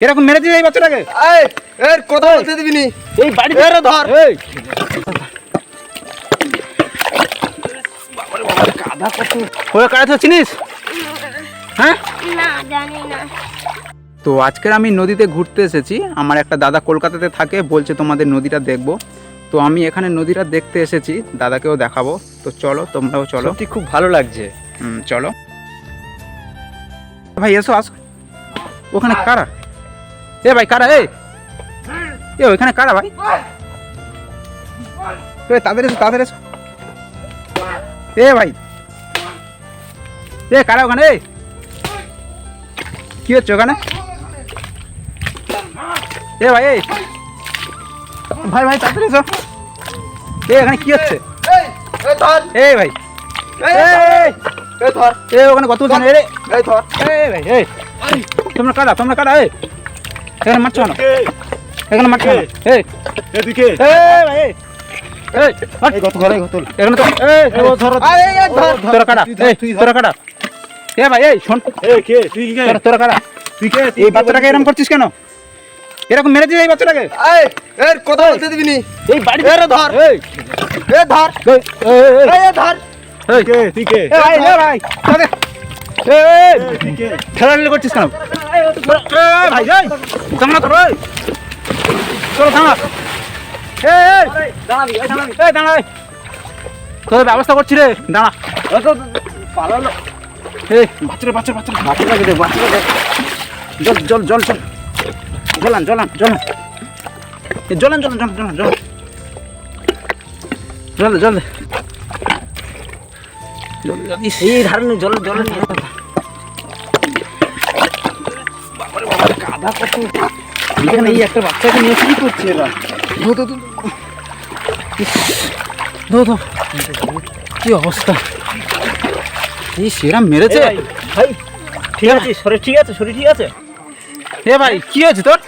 এরকম মেরে দিলে এই বাচ্চাটাকে? এই এর কথা বলতে দিবি নি এই বাড়ি এর ধর। এই। ওরা কারা তো চিনিস? হ্যাঁ? না জানি না। তো আজকের আমি নদীতে ঘুরতে এসেছি। আমার একটা দাদা কলকাতাতে থাকে বলছে তোমাদের নদীটা দেখব। তো আমি এখানে নদীটা দেখতে এসেছি দাদাকেও দেখাবো। তো চলো তোমরাও চলো। সত্যি খুব ভালো লাগছে। হুম চলো। ভাই এসো আসো। ওখানে কারা? এ ভাই কারা? এ এ ওইখানে কারা ভাই? এ তাদের এসো তাদের এসো। এ ভাই। এ কারা ওখানে? এ কি হচ্ছে ওখানে? এ ভাই এই। ভাই ভাই তাড়াতাড়ি এসো। এ এখানে কি হচ্ছে? এই এই এ ভাই। এই এই এই এ ওখানে কত জানে? রে। এই ধর। এই ভাই এই। তোমরা কারা? তোমরা কারা? এই। এখানে মারছো কেন? এখানে মারছো কেন? এই। এদিকে। এই ভাই এই। এই মার। এই কত ঘরে কত এখানে তো এই এই ও ধরো। আরে ধর। তোরা কারা? তুই ধর, এই তুই ধর। তোরা কারা? এ ভাই এই শোন। এই কে? তুই কে? তোরা তোরা কারা? তুই কে? এই বাচ্চাটাকে এরকম করছিস কেন? এরকম মেরে দিস এই বাচ্চাটাকে? এই এর কথা বলতে দিবি নি। এই বাড়ি ধর। এই। এ ধর। এই এই, এই, এই এ ধর। এই কে? তুই কে? এ ভাই খেলাধুলা করছিস কেন? দাঁড়া তোর চলো দাঁড়া এই। এই দাঁড়াবি এই দাঁড়াবি এই দাঁড়া এই। তোর ব্যবস্থা করছি রে দাঁড়া। পালালো এই বাচ্চারা বাচ্চা বাচ্চা বাচ্চাটাকে দে বাচ্চাটাকে দে। জল জল জল জল। জলান জলান জলান। জলান জলান জলান জলান জল জল জল দে। জল জল এই ধারে নে জল জল নিয়ে এখানে এই একটা বাচ্চাকে নিয়ে কি করছে এরা? ধো ধো ধো। ইস, ধো কি অবস্থা? এই সেরা মেরেছে? ভাই ঠিক আছে শরীর ঠিক আছে শরীর ঠিক আছে? এ ভাই কি হয়েছে তোর?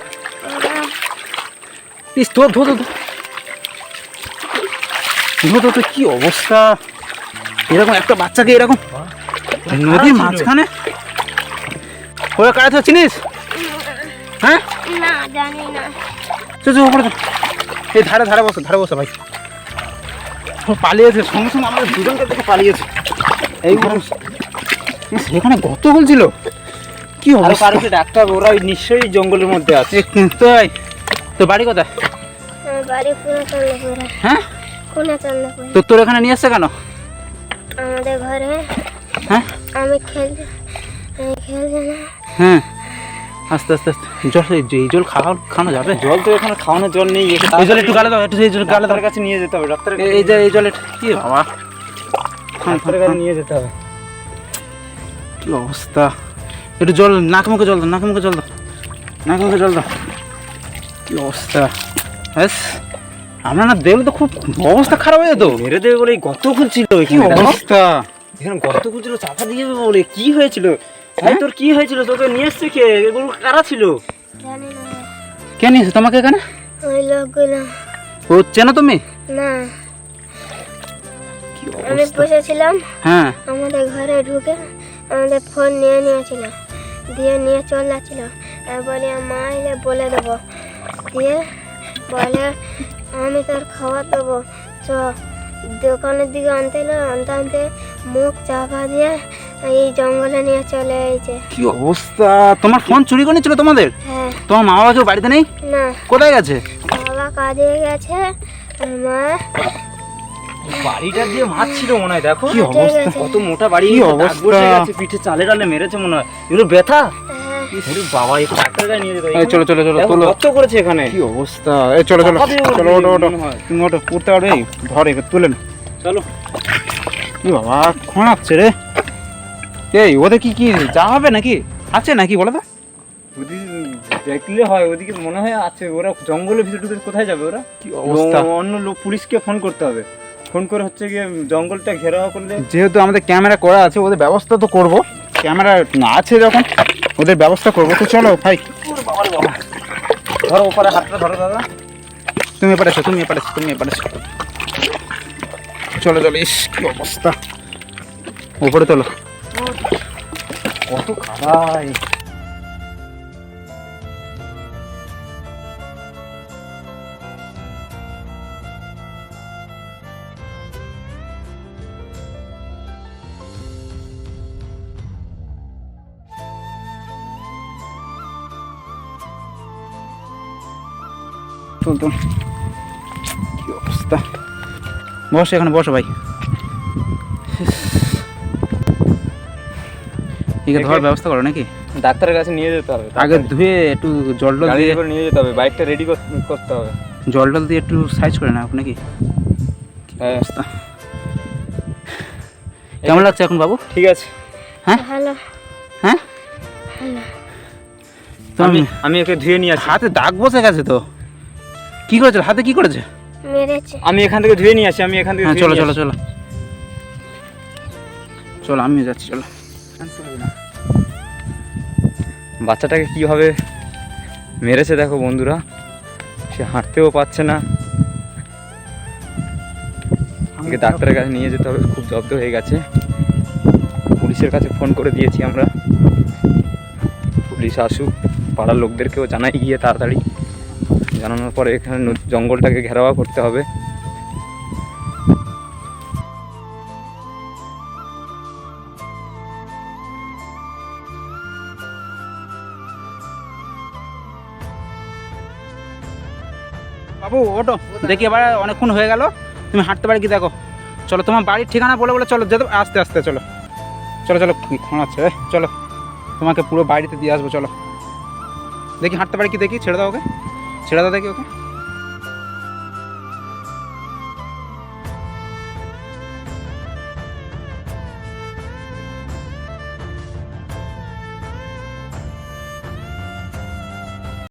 ইস তোর ধো ধো ধো। ধো ধো তো কি অবস্থা? এরকম একটা বাচ্চাকে এরকম নদীর মাঝখানে? ওরা কাজ তো চিনিস? হ্যাঁ? না জানি না। চল চল উপরে এই ধারে ধারে বসো ধারে বসো ভাই। পালিয়েছে সঙ্গে সঙ্গে আমাদের দুজনকে দেখে পালিয়েছে। এই সেখানে গত বলছিল কি আরও অবস্থা? কারোকে ডাক্তার ওরা ওই নিশ্চয়ই জঙ্গলের মধ্যে আছে। তাই তোর বাড়ি কোথায়? পুরো হ্যাঁ? তো তোর এখানে নিয়ে আসছে কেন? আমাদের ঘরে হ্যাঁ? আমি খেলতে আমি খেলতে না। হ্যাঁ। আস্তে আস্তে আস্তে। জল এই জল খাওয়া খাওয়ানো যাবে? জল তো এখানে খাওয়ানোর জল নেই এই জল একটু গালে দাও একটু এই জল গালে ডাক্তারের কাছে নিয়ে যেতে হবে ডাক্তারের এই- যে এই জল কি বাবা? ডাক্তারের কাছে নিয়ে যেতে হবে। কি অবস্থা? একটু জল নাক মুখে জল দাও নাক মুখে জল দাও। নাক মুখে জল দাও। কি অবস্থা? ব্যাস। আমরা না দেখলে তো খুব অবস্থা খারাপ হয়ে যেত। মেরে দেবে বলে গত খুলছিল কি অবস্থা? এখানে গত খুলছিল চাপা দিয়ে বলে। কি হয়েছিল? ভাই হ্যাঁ? তোর কি হয়েছিল? তোকে নিয়ে এসছে কে? এগুলো কারা ছিল? কে তোমাকে এখানে? ওই লোকগুলো। ও চেনো তুমি? না। আমি বসেছিলাম। হ্যাঁ। আমাদের ঘরে ঢুকে আমাদের ফোন নিয়ে নিয়েছিল। দিয়ে নিয়ে চলে যাচ্ছিল আর বলে মা এলে বলে দেবো। দিয়ে বলে আমি তোর খাবার দেবো। চ দোকানের দিকে আনতে এলো। আনতে আনতে মুখ চাপা দিয়ে এই জঙ্গলে নিয়ে চলে এসেছে কি অবস্থা? তোমার ফোন চুরি করে নিয়েছিল তোমাদের? হ্যাঁ। তোমার মা বাবা কেউ বাড়িতে নেই? না। কোথায় গেছে? বাবা কাজে গেছে মা বাড়িটা দিয়ে মারছিল মনে হয় দেখো। কি অবস্থা? কত মোটা বাড়ি কি অবস্থা? বসে গেছে পিঠে চালে টালে মেরেছে মনে হয়। এগুলো ব্যথা? হ্যাঁ, বাবা এই ডাক্তার নিয়ে যেতে চলো চলো চলো তোলো। কত করেছে এখানে। কি অবস্থা? এই চলো চলো চলো ওটো ওটো তুমি ওটো উঠতে পারবে এই ধর তুলে না। চলো। কি বাবা খোঁড়াচ্ছে রে। এই ওদের কি কি যা হবে নাকি? আছে নাকি বলো তো। ওদিকে দেখলে হয় ওদিকে মনে হয় আছে ওরা জঙ্গলের ভিতরে ঢুকে কোথায় যাবে ওরা? কি অবস্থা? অন্য লোক পুলিশকে ফোন করতে হবে। ফোন করে হচ্ছে গিয়ে জঙ্গলটা ঘেরাও করলে যেহেতু আমাদের ক্যামেরা করা আছে ওদের ব্যবস্থা তো করব। ক্যামেরা না আছে যখন ওদের ব্যবস্থা করব। তো চলো ভাই। ধরো ওপারে হাতটা ধরো দাদা। তুমি এপারে তুমি এপারে তুমি এপারে চলো চলো ইস কি অবস্থা। উপরে তোলো। 音辛い。Tuntuu. Josta. Vuosi, vuosi vai? একে ধর ব্যবস্থা করো নাকি? ডাক্তারের কাছে নিয়ে যেতে হবে আগে ধুয়ে একটু জল টল দিয়ে করে নিয়ে যেতে হবে বাইকটা রেডি করতে হবে। জল টল দিয়ে একটু সাইজ করে নাও নাকি? হ্যাঁ। অবস্থা। কেমন লাগছে এখন বাবু? ঠিক আছে। হ্যাঁ? ভালো। তুমি আমি আমি ওকে ধুয়ে নিয়ে আসি। হাতে দাগ বসে গেছে তো। কি করেছে? হাতে কি করেছে? মেরেছে। আমি এখান থেকে ধুয়ে নিয়ে আসি আমি এখান থেকে হ্যাঁ চলো চলো। চলো। চলো আমিও যাচ্ছি চলো। বাচ্চাটাকে কীভাবে মেরেছে দেখো বন্ধুরা, সে হাঁটতেও পারছে না। আমাকে ডাক্তারের কাছে নিয়ে যেতে হবে, খুব জব্দ হয়ে গেছে। পুলিশের কাছে ফোন করে দিয়েছি আমরা। পুলিশ আসুক, পাড়ার লোকদেরকেও জানাই গিয়ে তাড়াতাড়ি। জানানোর পরে এখানে জঙ্গলটাকে ঘেরাওয়া করতে হবে। বাবু ওটো দেখি এবার অনেকক্ষণ হয়ে গেল, তুমি হাঁটতে পারি কি দেখো। চলো, তোমার বাড়ির ঠিকানা বলে বলে চলো, যেতে আস্তে আস্তে চলো। চলো চলো আছে চলো। তোমাকে পুরো বাড়িতে দিয়ে আসব, চলো। দেখি হাঁটতে পারি কি দেখি, ছেড়ে দাও ওকে। ছেড়ে দাও দেখি ওকে।